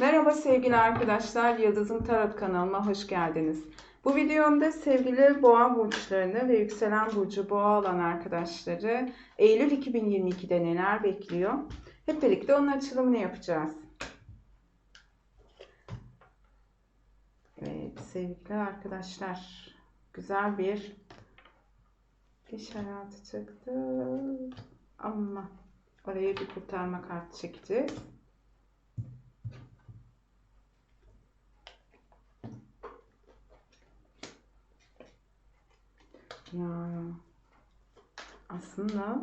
Merhaba sevgili arkadaşlar, Yıldızım Tarot kanalıma hoş geldiniz. Bu videomda sevgili boğa burçlarını ve yükselen burcu boğa olan arkadaşları Eylül 2022'de neler bekliyor? Hep birlikte onun açılımını yapacağız. Evet sevgili arkadaşlar, güzel bir iş hayatı çıktı. Ama oraya bir kurtarma kartı çekeceğiz. Ya. Aslında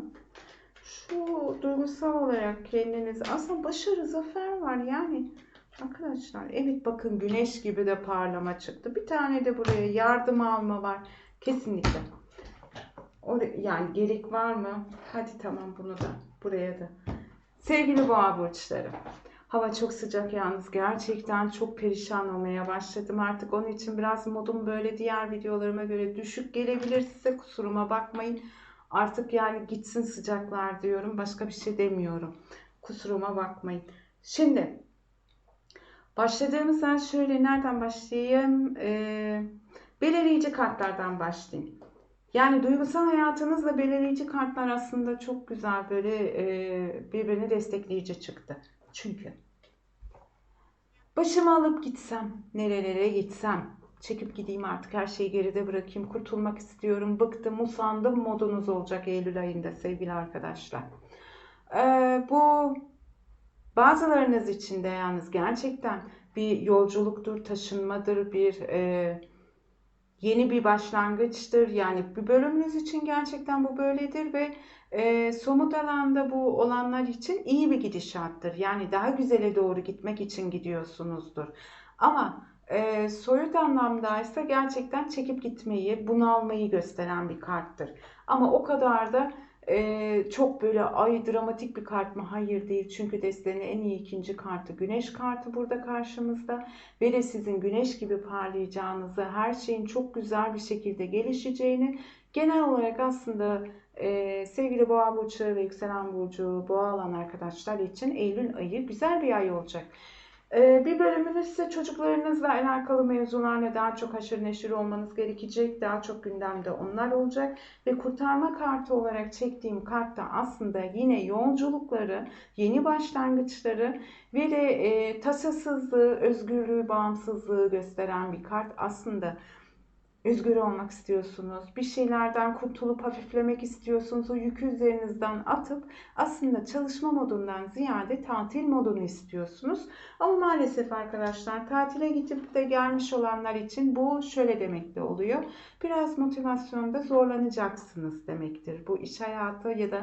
şu duygusal olarak kendiniz aslında başarı zafer var. Yani arkadaşlar evet bakın güneş gibi de parlama çıktı. Bir tane de buraya yardım alma var. Kesinlikle. Yani gerek var mı? Hadi tamam bunu da buraya da. Sevgili boğa burçları Hava çok sıcak yalnız gerçekten çok perişan olmaya başladım artık onun için biraz modum böyle diğer videolarıma göre düşük gelebilir size kusuruma bakmayın. Artık yani gitsin sıcaklar diyorum başka bir şey demiyorum kusuruma bakmayın. Şimdi başladığımızdan şöyle nereden başlayayım ee, belirleyici kartlardan başlayayım. Yani duygusal hayatınızla belirleyici kartlar aslında çok güzel böyle e, birbirini destekleyici çıktı. Çünkü başımı alıp gitsem, nerelere gitsem, çekip gideyim artık her şeyi geride bırakayım, kurtulmak istiyorum, bıktım, usandım modunuz olacak Eylül ayında sevgili arkadaşlar. Ee, bu bazılarınız için de yalnız gerçekten bir yolculuktur, taşınmadır, bir e, yeni bir başlangıçtır. Yani bir bölümünüz için gerçekten bu böyledir ve e, somut alanda bu olanlar için iyi bir gidişattır. Yani daha güzele doğru gitmek için gidiyorsunuzdur. Ama e, soyut anlamdaysa gerçekten çekip gitmeyi, bunalmayı gösteren bir karttır. Ama o kadar da e, çok böyle ay dramatik bir kart mı? Hayır değil. Çünkü destenin en iyi ikinci kartı güneş kartı burada karşımızda. Ve de sizin güneş gibi parlayacağınızı, her şeyin çok güzel bir şekilde gelişeceğini, genel olarak aslında ee, sevgili boğa burçları ve yükselen burcu boğa alan arkadaşlar için Eylül ayı güzel bir ay olacak. Ee, bir bölümünüz ise çocuklarınızla alakalı mevzularla daha çok haşır neşir olmanız gerekecek. Daha çok gündemde onlar olacak. Ve kurtarma kartı olarak çektiğim kartta aslında yine yolculukları, yeni başlangıçları ve de e, tasasızlığı, özgürlüğü, bağımsızlığı gösteren bir kart. Aslında özgür olmak istiyorsunuz. Bir şeylerden kurtulup hafiflemek istiyorsunuz. O yükü üzerinizden atıp aslında çalışma modundan ziyade tatil modunu istiyorsunuz. Ama maalesef arkadaşlar tatile gidip de gelmiş olanlar için bu şöyle demek de oluyor. Biraz motivasyonda zorlanacaksınız demektir. Bu iş hayatı ya da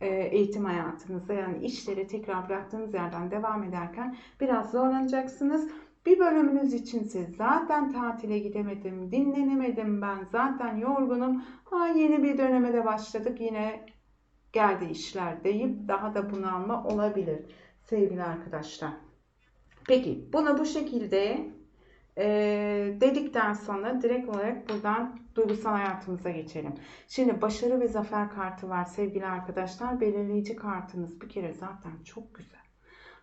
e, eğitim hayatınızda yani işleri tekrar bıraktığınız yerden devam ederken biraz zorlanacaksınız. Bir bölümünüz içinse zaten tatile gidemedim, dinlenemedim ben, zaten yorgunum. Ha yeni bir döneme de başladık yine geldi işler deyip daha da bunalma olabilir sevgili arkadaşlar. Peki bunu bu şekilde e, dedikten sonra direkt olarak buradan duygusal hayatımıza geçelim. Şimdi başarı ve zafer kartı var sevgili arkadaşlar. Belirleyici kartınız bir kere zaten çok güzel.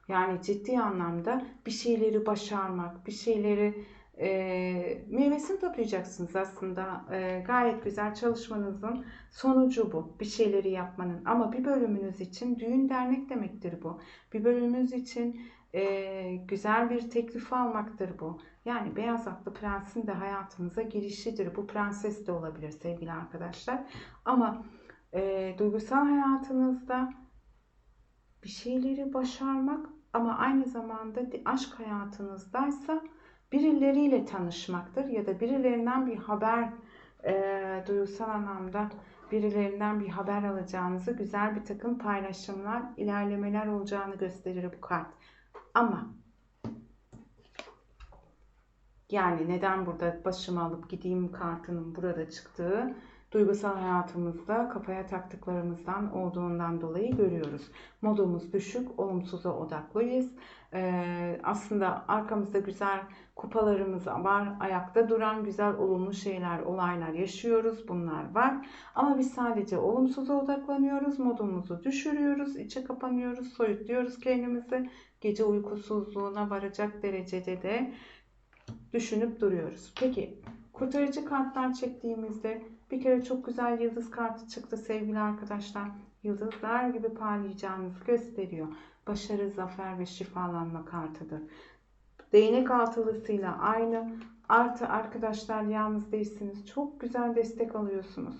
Yani ciddi anlamda bir şeyleri başarmak, bir şeyleri e, meyvesini toplayacaksınız aslında. E, gayet güzel çalışmanızın sonucu bu. Bir şeyleri yapmanın. Ama bir bölümünüz için düğün dernek demektir bu. Bir bölümünüz için e, güzel bir teklif almaktır bu. Yani beyaz atlı prensin de hayatınıza girişidir. Bu prenses de olabilir sevgili arkadaşlar. Ama e, duygusal hayatınızda bir şeyleri başarmak ama aynı zamanda aşk hayatınızdaysa birileriyle tanışmaktır ya da birilerinden bir haber e, duygusal anlamda birilerinden bir haber alacağınızı güzel bir takım paylaşımlar, ilerlemeler olacağını gösterir bu kart. Ama yani neden burada başımı alıp gideyim kartının burada çıktığı duygusal hayatımızda kafaya taktıklarımızdan olduğundan dolayı görüyoruz. Modumuz düşük, olumsuza odaklıyız. Ee, aslında arkamızda güzel kupalarımız var. Ayakta duran güzel olumlu şeyler, olaylar yaşıyoruz. Bunlar var. Ama biz sadece olumsuza odaklanıyoruz. Modumuzu düşürüyoruz. içe kapanıyoruz. Soyutluyoruz kendimizi. gece uykusuzluğuna varacak derecede de düşünüp duruyoruz. Peki kurtarıcı kartlar çektiğimizde bir kere çok güzel yıldız kartı çıktı sevgili arkadaşlar. Yıldızlar gibi parlayacağınızı gösteriyor. Başarı, zafer ve şifalanma kartıdır. Değnek altılısıyla aynı. Artı arkadaşlar yalnız değilsiniz. Çok güzel destek alıyorsunuz.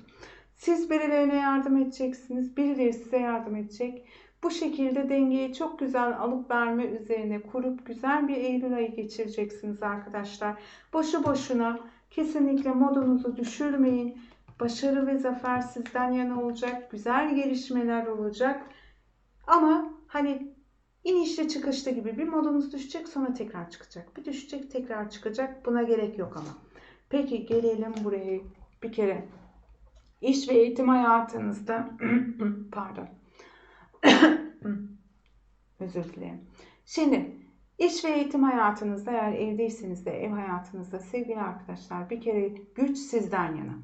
Siz birilerine yardım edeceksiniz. Birileri size yardım edecek. Bu şekilde dengeyi çok güzel alıp verme üzerine kurup güzel bir Eylül ayı geçireceksiniz arkadaşlar. Boşu boşuna kesinlikle modunuzu düşürmeyin. Başarı ve zafer sizden yana olacak. Güzel gelişmeler olacak. Ama hani inişli çıkışlı gibi bir modunuz düşecek sonra tekrar çıkacak. Bir düşecek tekrar çıkacak. Buna gerek yok ama. Peki gelelim buraya bir kere. İş ve eğitim hayatınızda pardon özür dilerim. Şimdi iş ve eğitim hayatınızda eğer evdeyseniz de ev hayatınızda sevgili arkadaşlar bir kere güç sizden yana.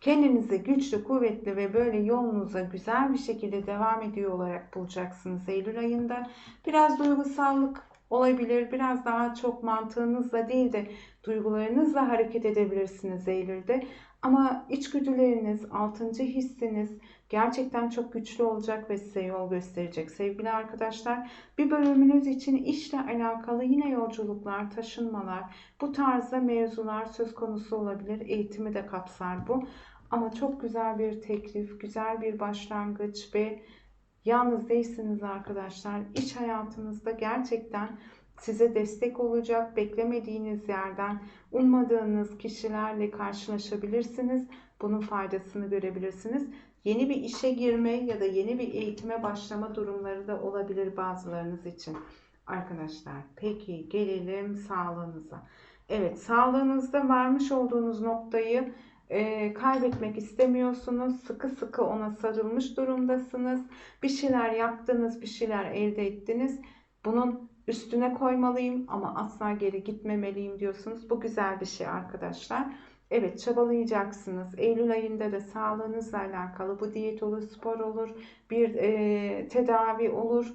Kendinizi güçlü, kuvvetli ve böyle yolunuza güzel bir şekilde devam ediyor olarak bulacaksınız Eylül ayında. Biraz duygusallık olabilir. Biraz daha çok mantığınızla değil de duygularınızla hareket edebilirsiniz Eylül'de. Ama içgüdüleriniz, altıncı hissiniz gerçekten çok güçlü olacak ve size yol gösterecek. Sevgili arkadaşlar bir bölümünüz için işle alakalı yine yolculuklar, taşınmalar, bu tarzda mevzular söz konusu olabilir. Eğitimi de kapsar bu. Ama çok güzel bir teklif, güzel bir başlangıç ve yalnız değilsiniz arkadaşlar. İş hayatınızda gerçekten size destek olacak, beklemediğiniz yerden ummadığınız kişilerle karşılaşabilirsiniz. Bunun faydasını görebilirsiniz. Yeni bir işe girme ya da yeni bir eğitime başlama durumları da olabilir bazılarınız için. Arkadaşlar peki gelelim sağlığınıza. Evet sağlığınızda varmış olduğunuz noktayı e, kaybetmek istemiyorsunuz. Sıkı sıkı ona sarılmış durumdasınız. Bir şeyler yaptınız, bir şeyler elde ettiniz. Bunun üstüne koymalıyım ama asla geri gitmemeliyim diyorsunuz. Bu güzel bir şey arkadaşlar. Evet çabalayacaksınız. Eylül ayında da sağlığınızla alakalı bu diyet olur, spor olur, bir e, tedavi olur.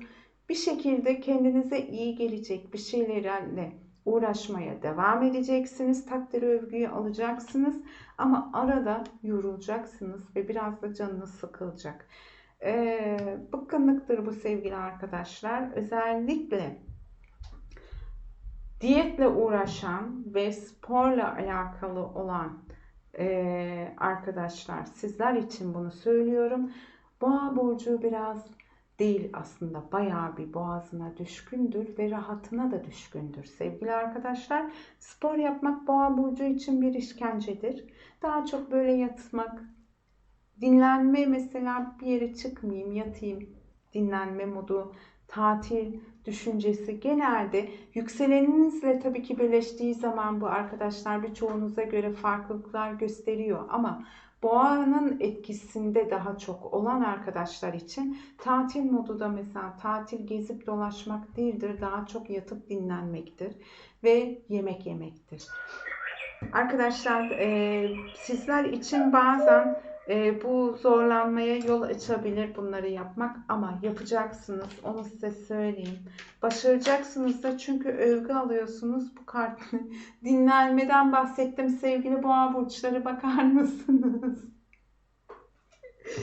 Bir şekilde kendinize iyi gelecek bir şeylerle uğraşmaya devam edeceksiniz. Takdir övgüyü alacaksınız. Ama arada yorulacaksınız ve biraz da canınız sıkılacak. Ee, bıkkınlıktır bu sevgili arkadaşlar. Özellikle diyetle uğraşan ve sporla alakalı olan e, arkadaşlar sizler için bunu söylüyorum. Boğa burcu biraz değil aslında bayağı bir boğazına düşkündür ve rahatına da düşkündür. Sevgili arkadaşlar spor yapmak boğa burcu için bir işkencedir. Daha çok böyle yatmak, dinlenme mesela bir yere çıkmayayım, yatayım, dinlenme modu, tatil düşüncesi genelde yükseleninizle tabii ki birleştiği zaman bu arkadaşlar birçoğunuza göre farklılıklar gösteriyor ama boğanın etkisinde daha çok olan arkadaşlar için tatil modu da mesela tatil gezip dolaşmak değildir. Daha çok yatıp dinlenmektir ve yemek yemektir. Arkadaşlar e, sizler için bazen e, bu zorlanmaya yol açabilir bunları yapmak ama yapacaksınız. Onu size söyleyeyim. Başaracaksınız da çünkü övgü alıyorsunuz bu kartı. Dinlenmeden bahsettim sevgili boğa burçları bakar mısınız?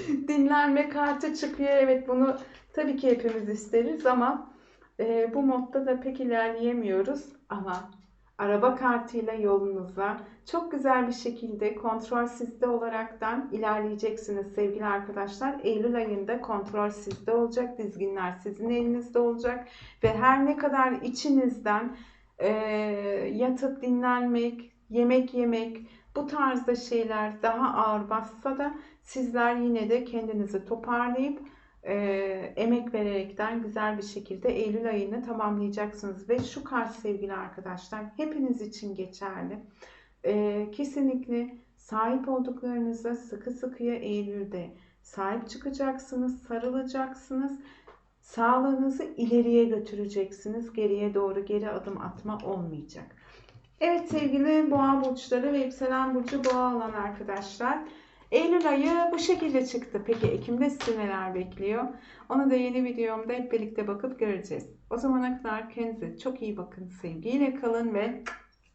Dinlenme kartı çıkıyor. Evet bunu tabii ki hepimiz isteriz ama e, bu modda da pek ilerleyemiyoruz. Ama araba kartıyla yolunuza çok güzel bir şekilde kontrol sizde olaraktan ilerleyeceksiniz sevgili arkadaşlar. Eylül ayında kontrol sizde olacak, dizginler sizin elinizde olacak ve her ne kadar içinizden e, yatıp dinlenmek, yemek yemek, bu tarzda şeyler daha ağır bassa da sizler yine de kendinizi toparlayıp e, emek vererekten güzel bir şekilde Eylül ayını tamamlayacaksınız. Ve şu kart sevgili arkadaşlar hepiniz için geçerli. E, kesinlikle sahip olduklarınıza sıkı sıkıya Eylül'de sahip çıkacaksınız, sarılacaksınız. Sağlığınızı ileriye götüreceksiniz. Geriye doğru geri adım atma olmayacak. Evet sevgili boğa burçları ve yükselen burcu boğa olan arkadaşlar. Eylül ayı bu şekilde çıktı. Peki Ekim'de sizi neler bekliyor? Onu da yeni videomda hep birlikte bakıp göreceğiz. O zamana kadar kendinize çok iyi bakın. Sevgiyle kalın ve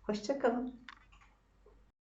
hoşça kalın.